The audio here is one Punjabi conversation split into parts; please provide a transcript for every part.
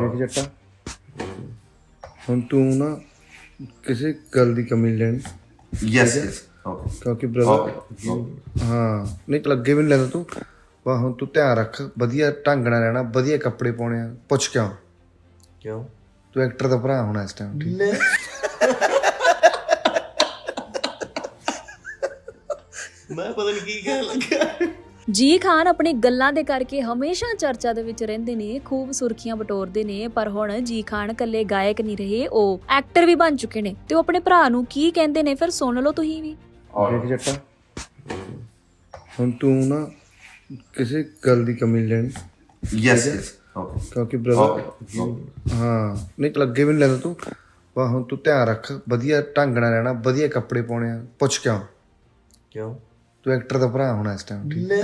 ਦੇਖ ਜੱਟਾ। ਹੁਣ ਤੂੰ ਨਾ ਕਿਸੇ ਗੱਲ ਦੀ ਕਮੀ ਲੈਣੀ ਯੈਸ ਯੈਸ ਓਕੇ ਕਿਉਂਕਿ ਬ੍ਰਦਰ ਹਾਂ ਨਹੀਂ ਤਾਂ ਲੱਗੇ ਵੀ ਨਹੀਂ ਲੈਂਦਾ ਤੂੰ। ਵਾ ਹੁਣ ਤੂੰ ਧਿਆਨ ਰੱਖ ਵਧੀਆ ਢੰਗ ਨਾਲ ਰਹਿਣਾ ਵਧੀਆ ਕੱਪੜੇ ਪਾਉਣੇ ਆ। ਪੁੱਛ ਕਿਉਂ? ਕਿਉਂ? ਤੂੰ ਐਕਟਰ ਦਾ ਭਰਾ ਹੋਣਾ ਇਸ ਟਾਈਮ ਠੀਕ ਲੈ ਮੈਂ ਪਤਾ ਨਹੀਂ ਕੀ ਕਹਿਣ ਲੱਗਾ ਜੀ ਖਾਨ ਆਪਣੀ ਗੱਲਾਂ ਦੇ ਕਰਕੇ ਹਮੇਸ਼ਾ ਚਰਚਾ ਦੇ ਵਿੱਚ ਰਹਿੰਦੇ ਨੇ ਖੂਬ ਸੁਰਖੀਆਂ ਬਟੋਰਦੇ ਨੇ ਪਰ ਹੁਣ ਜੀ ਖਾਨ ਇਕੱਲੇ ਗਾਇਕ ਨਹੀਂ ਰਹੇ ਉਹ ਐਕਟਰ ਵੀ ਬਣ ਚੁੱਕੇ ਨੇ। ਤੇ ਉਹ ਆਪਣੇ ਭਰਾ ਨੂੰ ਕੀ ਕਹਿੰਦੇ ਨੇ ਫਿਰ ਸੁਣ ਲਓ ਤੁਸੀਂ ਵੀ। ਦੇਖ ਜੱਟਾ ਹੁਣ ਤੂੰ ਨਾ ਕਿਸੇ ਗੱਲ ਦੀ ਕਮੀ ਲੈਣੀ ਯੈਸ ਯੈਸ ਓਕੇ ਕਿਉਂਕਿ ਬ੍ਰਦਰ ਹਾਂ ਨਹੀਂ ਤਾਂ ਲੱਗੇ ਵੀ ਨਹੀਂ ਲੈਂਦਾ ਤੂੰ। ਵਾ ਹੁਣ ਤੂੰ ਧਿਆਨ ਰੱਖ ਵਧੀਆ ਢੰਗ ਨਾਲ ਰਹਿਣਾ ਵਧੀਆ ਕੱਪੜੇ ਪਾਉਣੇ ਆ ਪੁੱਛ ਕਿਉਂ? ਕਿਉਂ? ਤੂੰ ਐਕਟਰ ਦਾ ਭਰਾ ਹੋਣਾ ਇਸ ਟਾਈਮ ਠੀਕ ਲੈ।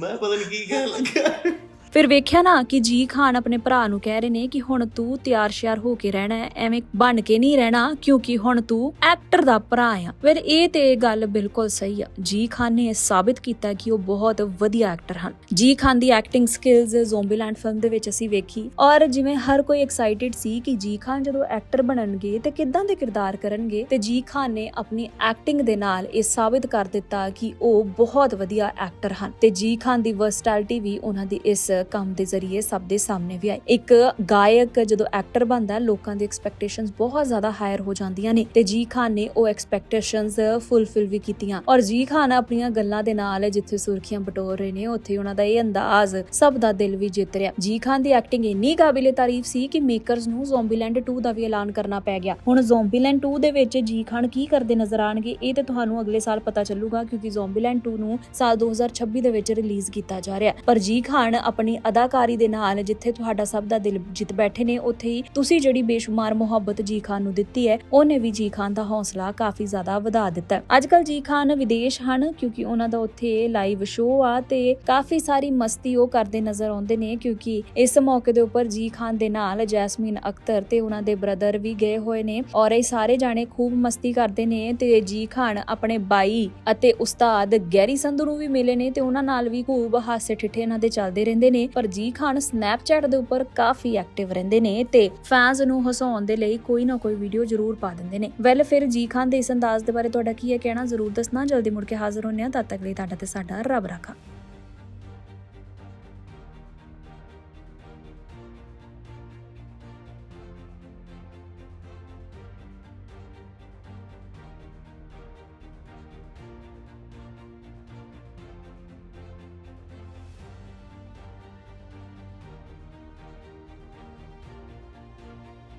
ਮੈਂ ਪਤਾ ਨਹੀਂ ਕੀ ਕਹਿਣ ਲੱਗਾ। ਫਿਰ ਵੇਖਿਆ ਨਾ ਕਿ ਜੀ ਖਾਨ ਆਪਣੇ ਭਰਾ ਨੂੰ ਕਹਿ ਰਹੇ ਨੇ ਕਿ ਹੁਣ ਤੂੰ ਤਿਆਰ ਸ਼ਿਆਰ ਹੋ ਕੇ ਰਹਿਣਾ ਹੈ, ਐਵੇਂ ਬਣ ਕੇ ਨਹੀਂ ਰਹਿਣਾ, ਕਿਉਂਕਿ ਹੁਣ ਤੂੰ ਐਕਟਰ ਦਾ ਭਰਾ ਆ। ਫਿਰ ਇਹ ਤੇ ਗੱਲ ਬਿਲਕੁਲ ਸਹੀ ਆ। ਜੀ ਖਾਨ ਨੇ ਸਾਬਿਤ ਕੀਤਾ ਕਿ ਉਹ ਬਹੁਤ ਵਧੀਆ ਐਕਟਰ ਹਨ। ਜੀ ਖਾਨ ਦੀ ਐਕਟਿੰਗ ਸਕਿੱਲਸ ਜ਼ੋਂਬੀਲੈਂਡ ਫਿਲਮ ਦੇ ਵਿੱਚ ਅਸੀਂ ਵੇਖੀ। ਔਰ ਜਿਵੇਂ ਹਰ ਕੋਈ ਐਕਸਾਈਟਿਡ ਸੀ ਕਿ ਜੀ ਖਾਨ ਜਦੋਂ ਐਕਟਰ ਬਣਨਗੇ ਤੇ ਕਿੱਦਾਂ ਦੇ ਕਿਰਦਾਰ ਕਰਨਗੇ, ਤੇ ਜੀ ਖਾਨ ਨੇ ਆਪਣੀ ਐਕਟਿੰਗ ਦੇ ਨਾਲ ਇਹ ਸਾਬਿਤ ਕਰ ਦਿੱਤਾ ਕਿ ਉਹ ਬਹੁਤ ਵਧੀਆ ਐਕਟਰ ਹਨ। ਤੇ ਜੀ ਖਾਨ ਦੀ ਵਰਸਟੈਲਿਟੀ ਵੀ ਉਹਨਾਂ ਦੀ ਇਸ ਕੰਮ ਦੇ ਜ਼ਰੀਏ ਸਭ ਦੇ ਸਾਹਮਣੇ ਵੀ ਆਏ। ਇੱਕ ਗਾਇਕ ਜਦੋਂ ਐਕਟਰ ਬਣਦਾ, ਲੋਕਾਂ ਦੀ ਐਕਸਪੈਕਟੇਸ਼ਨਸ ਬਹੁਤ ਜ਼ਿਆਦਾ ਹਾਇਰ ਹੋ ਜਾਂਦੀਆਂ ਨੇ ਤੇ ਜੀ ਖਾਨ ਨੇ ਉਹ ਐਕਸਪੈਕਟੇਸ਼ਨਸ ਫੁੱਲਫਿਲ ਵੀ ਕੀਤੀਆਂ। ਔਰ ਜੀ ਖਾਨ ਆਪਣੀਆਂ ਗੱਲਾਂ ਦੇ ਨਾਲ ਜਿੱਥੇ ਸੁਰਖੀਆਂ ਬਟੋਰ ਰਹੇ ਨੇ, ਉੱਥੇ ਉਹਨਾਂ ਦਾ ਇਹ ਅੰਦਾਜ਼ ਸਭ ਦਾ ਦਿਲ ਵੀ ਜਿੱਤ ਰਿਹਾ। ਜੀ ਖਾਨ ਦੀ ਐਕਟਿੰਗ ਇੰਨੀ ਕਾਬਿਲੇ ਤਾਰੀਫ ਸੀ ਕਿ ਮੇਕਰਸ ਨੂੰ ਜ਼ੋਂਬੀਲੈਂਡ 2 ਦਾ ਵੀ ਐਲਾਨ ਕਰਨਾ ਪੈ ਗਿਆ। ਹੁਣ ਜ਼ੋਂਬੀਲੈਂਡ 2 ਦੇ ਵਿੱਚ ਜੀ ਖਾਨ ਕੀ ਕਰਦੇ ਨਜ਼ਰ ਆਣਗੇ ਇਹ ਤੇ ਤੁਹਾਨੂੰ ਅਗਲੇ ਸਾਲ ਪਤਾ ਚੱਲੂਗਾ ਕਿਉਂਕਿ ਜ਼ੋਂਬੀਲੈਂਡ 2 ਨੂੰ ਸਾਲ 2026 ਦੇ ਵਿੱਚ ਰਿਲੀਜ਼ ਕੀਤਾ ਜਾ ਰਿਹਾ। ਪਰ ਜੀ ਖਾਨ ਆਪਣੀ ਅਦਾਕਾਰੀ ਦੇ ਨਾਲ ਜਿੱਥੇ ਤੁਹਾਡਾ ਸਭ ਦਾ ਦਿਲ ਜਿੱਤ ਬੈਠੇ ਨੇ, ਉੱਥੇ ਹੀ ਤੁਸੀਂ ਜਿਹੜੀ ਬੇਸ਼ੁਮਾਰ ਮੁਹੱਬਤ ਜੀ ਖਾਨ ਨੂੰ ਦਿੱਤੀ ਹੈ, ਉਹਨੇ ਵੀ ਜੀ ਖਾਨ ਦਾ ਹੌਸਲਾ ਕਾਫੀ ਜ਼ਿਆਦਾ ਵਧਾ ਦਿੱਤਾ। ਅੱਜ ਕੱਲ ਜੀ ਖਾਨ ਵਿਦੇਸ਼ ਹਨ, ਕਿਉਂਕਿ ਉਹਨਾਂ ਦਾ ਉੱਥੇ ਲਾਈਵ ਸ਼ੋਅ ਆ ਤੇ ਕਾਫੀ ਸਾਰੀ ਮਸਤੀ ਉਹ ਕਰਦੇ ਨਜ਼ਰ ਆਉਂਦੇ ਨੇ, ਕਿਉਂਕਿ ਇਸ ਮੌਕੇ ਦੇ ਉੱਪਰ ਜੀ ਖਾਨ ਦੇ ਨਾਲ ਜੈਸਮੀਨ ਅਖਤਰ ਤੇ ਉਹਨਾਂ ਦੇ ਬ੍ਰਦਰ ਵੀ ਗਏ ਹੋਏ ਨੇ ਔਰ ਇਹ ਸਾਰੇ ਜਾਣੇ ਖੂਬ ਮਸਤੀ ਕਰਦੇ ਨੇ ਤੇ ਜੀ ਖਾਨ ਆਪਣੇ ਬਾਈ ਅਤੇ ਉਸਤਾਦ ਗੈਰੀ ਸੰਧੂ ਨੂੰ ਵੀ ਮਿਲੇ ਨੇ ਤੇ ਉਹਨਾਂ ਨਾਲ ਵੀ ਖੂਬ ਹਾਸੇ ਠਿੱਠੇ ਇਹਨਾਂ ਦੇ ਚੱਲਦੇ ਰਹਿੰਦੇ ਨੇ, ਪਰ ਜੀ ਖਾਨ ਸਨੈਪਚੈਟ ਦੇ ਉੱਪਰ ਕਾਫੀ ਐਕਟਿਵ ਰਹਿੰਦੇ ਨੇ ਤੇ ਫੈਨਸ ਨੂੰ ਹਸਾਉਣ ਦੇ ਲਈ ਕੋਈ ਨਾ ਕੋਈ ਵੀਡੀਓ ਜ਼ਰੂਰ ਪਾ ਦਿੰਦੇ ਨੇ। ਵੈਲ ਫਿਰ ਜੀ ਖਾਨ ਦੇ ਇਸ ਅੰਦਾਜ਼ ਦੇ ਬਾਰੇ ਤੁਹਾਡਾ ਕੀ ਹੈ ਕਹਿਣਾ? ਜ਼ਰੂਰ ਦੱਸਣਾ। ਜਲਦੀ ਮੁੜ ਕੇ ਹਾਜ਼ਰ ਹੋਣੇ ਆ ਤਦ ਤੱਕ ਲਈ ਤੁਹਾਡਾ ਤੇ ਸਾਡਾ ਰੱਬ ਰਾਖਾ।